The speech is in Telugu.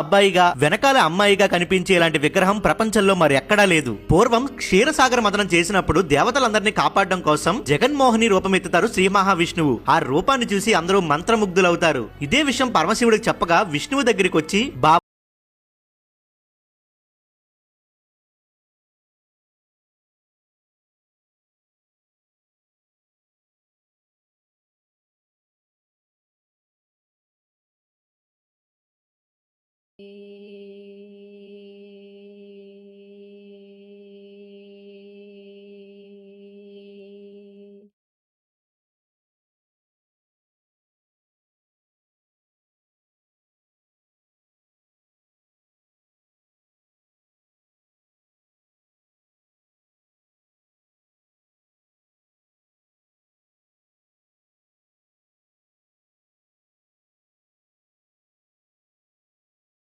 అబ్బాయిగా వెనకాల అమ్మాయిగా కనిపించే ఇలాంటి విగ్రహం ప్రపంచంలో మరి ఎక్కడా లేదు. పూర్వం క్షీరసాగర మదనం చేసినప్పుడు దేవతలందరినీ కాపాడడం కోసం జగన్మోహిని రూపమెత్తుతారు శ్రీ మహావిష్ణువు. ఆ రూపాన్ని చూసి అందరూ మంత్రముగ్ధులవుతారు. ఇదే విషయం పరమశివుడికి చెప్పగా విష్ణువు దగ్గరికి వచ్చి Y